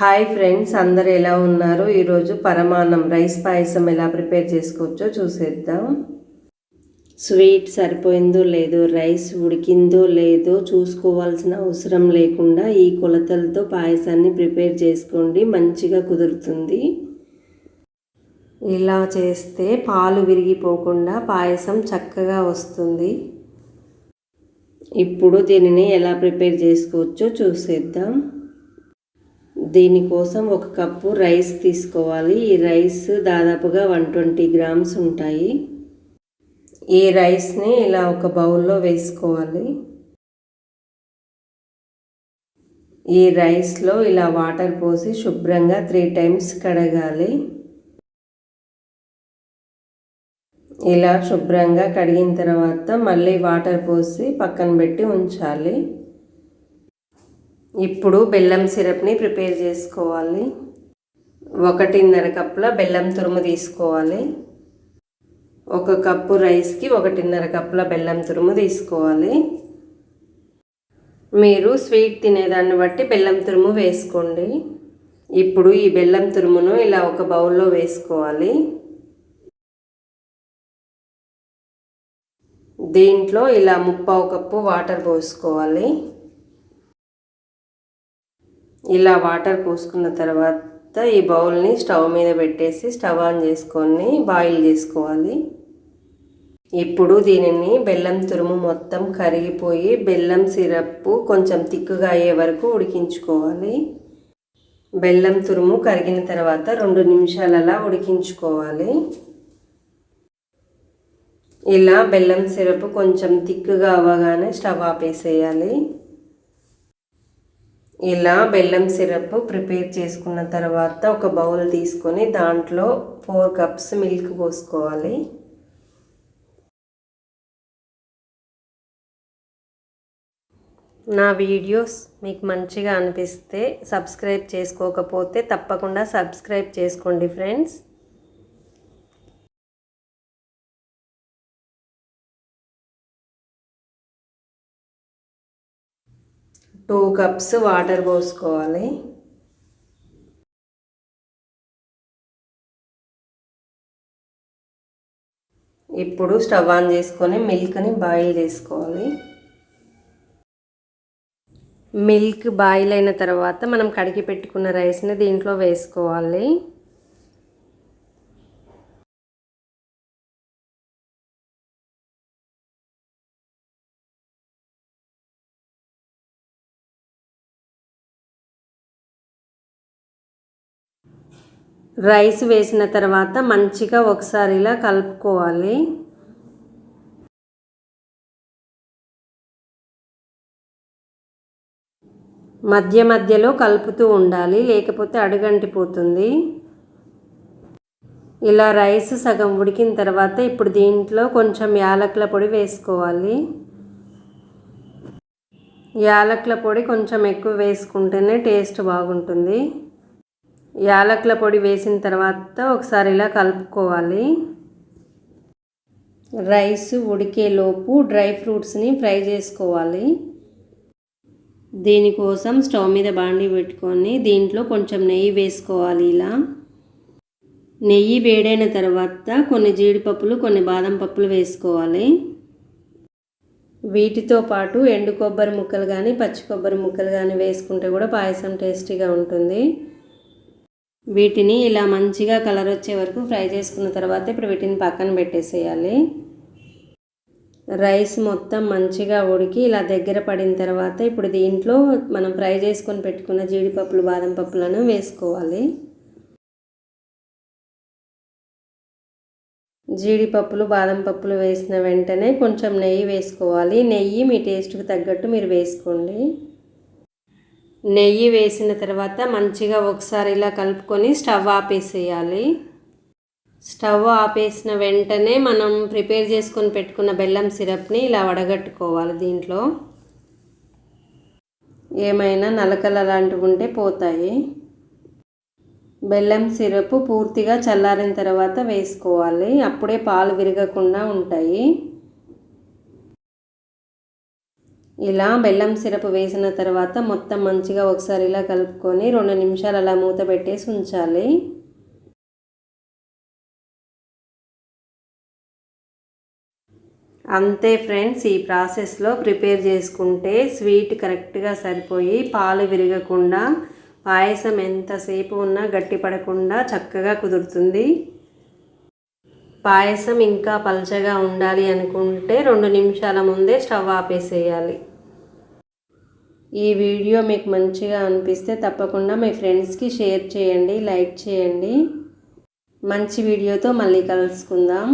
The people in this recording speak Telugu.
హాయ్ ఫ్రెండ్స్ అందరు ఎలా ఉన్నారు? ఈరోజు పరమాన్నం రైస్ పాయసం ఎలా ప్రిపేర్ చేసుకోవచ్చో చూసేద్దాం. స్వీట్ సరిపోయిందో లేదో రైస్ ఉడికిందో లేదో చూసుకోవాల్సిన అవసరం లేకుండా ఈ కొలతలతో పాయసాన్ని ప్రిపేర్ చేసుకోండి మంచిగా కుదురుతుంది. ఇలా చేస్తే పాలు విరిగిపోకుండా పాయసం చక్కగా వస్తుంది. ఇప్పుడు దీనిని ఎలా ప్రిపేర్ చేసుకోవచ్చో చూసేద్దాం. దీనికోసం ఒక కప్పు రైస్ తీసుకోవాలి. ఈ రైస్ దాదాపుగా వన్ ట్వంటీ గ్రామ్స్ ఉంటాయి. ఈ రైస్ని ఇలా ఒక బౌల్లో వేసుకోవాలి. ఈ రైస్లో ఇలా వాటర్ పోసి శుభ్రంగా త్రీ టైమ్స్ కడగాలి. ఇలా శుభ్రంగా కడిగిన తర్వాత మళ్ళీ వాటర్ పోసి పక్కన పెట్టి ఉంచాలి. ఇప్పుడు బెల్లం సిరప్ని ప్రిపేర్ చేసుకోవాలి. ఒకటిన్నర కప్పుల బెల్లం తురుము తీసుకోవాలి. ఒక కప్పు రైస్కి ఒకటిన్నర కప్పుల బెల్లం తురుము తీసుకోవాలి. మీరు స్వీట్ తినేదాన్ని బట్టి బెల్లం తురుము వేసుకోండి. ఇప్పుడు ఈ బెల్లం తురుమును ఇలా ఒక బౌల్లో వేసుకోవాలి. దీంట్లో ఇలా ముప్పావు కప్పు వాటర్ పోసుకోవాలి. ఇలా వాటర్ పోసుకున్న తర్వాత ఈ బౌల్ని స్టవ్ మీద పెట్టేసి స్టవ్ ఆన్ చేసుకొని బాయిల్ చేసుకోవాలి. ఇప్పుడు దీనిని బెల్లం తురుము మొత్తం కరిగిపోయి బెల్లం సిరప్పు కొంచెం తిక్కుగా అయ్యే వరకు ఉడికించుకోవాలి. బెల్లం తురుము కరిగిన తర్వాత రెండు నిమిషాలలా ఉడికించుకోవాలి. ఇలా బెల్లం సిరప్ కొంచెం తిక్కుగా అవ్వగానే స్టవ్ ఆపేసేయాలి. ఇలా బెల్లం సిరప్ ప్రిపేర్ చేసుకున్న తర్వాత ఒక బౌల్ తీసుకొని దాంట్లో ఫోర్ కప్స్ మిల్క్ పోసుకోవాలి. నా వీడియోస్ మీకు మంచిగా అనిపిస్తే సబ్స్క్రైబ్ చేసుకోకపోతే తప్పకుండా సబ్స్క్రైబ్ చేసుకోండి ఫ్రెండ్స్. టూ కప్స్ వాటర్ పోసుకోవాలి. ఇప్పుడు స్టవ్ ఆన్ చేసుకొని మిల్క్ని బాయిల్ చేసుకోవాలి. మిల్క్ బాయిల్ అయిన తర్వాత మనం కడిగి పెట్టుకున్న రైస్ని దీంట్లో వేసుకోవాలి. రైస్ వేసిన తర్వాత మంచిగా ఒకసారి ఇలా కలుపుకోవాలి. మధ్య మధ్యలో కలుపుతూ ఉండాలి లేకపోతే అడుగంటిపోతుంది. ఇలా రైస్ సగం ఉడికిన తర్వాత ఇప్పుడు దీంట్లో కొంచెం యాలకుల పొడి వేసుకోవాలి. యాలకుల పొడి కొంచెం ఎక్కువ వేసుకుంటేనే టేస్ట్ బాగుంటుంది. యాలకుల పొడి వేసిన తర్వాత ఒకసారి ఇలా కలుపుకోవాలి. రైస్ ఉడికేలోపు డ్రై ఫ్రూట్స్ని ఫ్రై చేసుకోవాలి. దీనికోసం స్టవ్ మీద బాండి పెట్టుకొని దీంట్లో కొంచెం నెయ్యి వేసుకోవాలి ఇలా. నెయ్యి వేడైన తర్వాత కొన్ని జీడిపప్పులు కొన్ని బాదం పప్పులు వేసుకోవాలి. వీటితో పాటు ఎండు కొబ్బరి ముక్కలు కానీ పచ్చి కొబ్బరి ముక్కలు కానీ వేసుకుంటే కూడా పాయసం టేస్టీగా ఉంటుంది. వీటిని ఇలా మంచిగా కలర్ వచ్చే వరకు ఫ్రై చేసుకున్న తర్వాత ఇప్పుడు వీటిని పక్కన పెట్టేసేయాలి. రైస్ మొత్తం మంచిగా ఉడికి ఇలా దగ్గర పడిన తర్వాత ఇప్పుడు దీంట్లో మనం ఫ్రై చేసుకొని పెట్టుకున్న జీడిపప్పులు బాదం పప్పులను వేసుకోవాలి. జీడిపప్పులు బాదం పప్పులు వేసిన వెంటనే కొంచెం నెయ్యి వేసుకోవాలి. నెయ్యి మీ టేస్ట్కి తగ్గట్టు మీరు వేసుకోండి. నెయ్యి వేసిన తర్వాత మంచిగా ఒకసారి ఇలా కలుపుకొని స్టవ్ ఆపేసేయాలి. స్టవ్ ఆపేసిన వెంటనే మనం ప్రిపేర్ చేసుకొని పెట్టుకున్న బెల్లం సిరప్ని ఇలా వడగట్టుకోవాలి దీంట్లో. ఏమైనా నలకలు అలాంటివి ఉంటే పోతాయి. బెల్లం సిరప్ పూర్తిగా చల్లారిన తర్వాత వేసుకోవాలి. అప్పుడే పాలు విరగకుండా ఉంటాయి. ఇలా బెల్లం సిరప్ వేసిన తర్వాత మొత్తం మంచిగా ఒకసారి ఇలా కలుపుకొని రెండు నిమిషాలు అలా మూత పెట్టేసి ఉంచాలి. అంతే ఫ్రెండ్స్ ఈ ప్రాసెస్లో ప్రిపేర్ చేసుకుంటే స్వీట్ కరెక్ట్గా సరిపోయి పాలు విరగకుండా పాయసం ఎంతసేపు ఉన్నా గట్టిపడకుండా చక్కగా కుదురుతుంది. పాయసం ఇంకా పలచగా ఉండాలి అనుకుంటే రెండు నిమిషాల ముందే స్టవ్ ఆపేసేయాలి. ఈ వీడియో మీకు మంచిగా అనిపిస్తే తప్పకుండా మీ ఫ్రెండ్స్కి షేర్ చేయండి లైక్ చేయండి. మంచి వీడియోతో మళ్ళీ కలుసుకుందాం.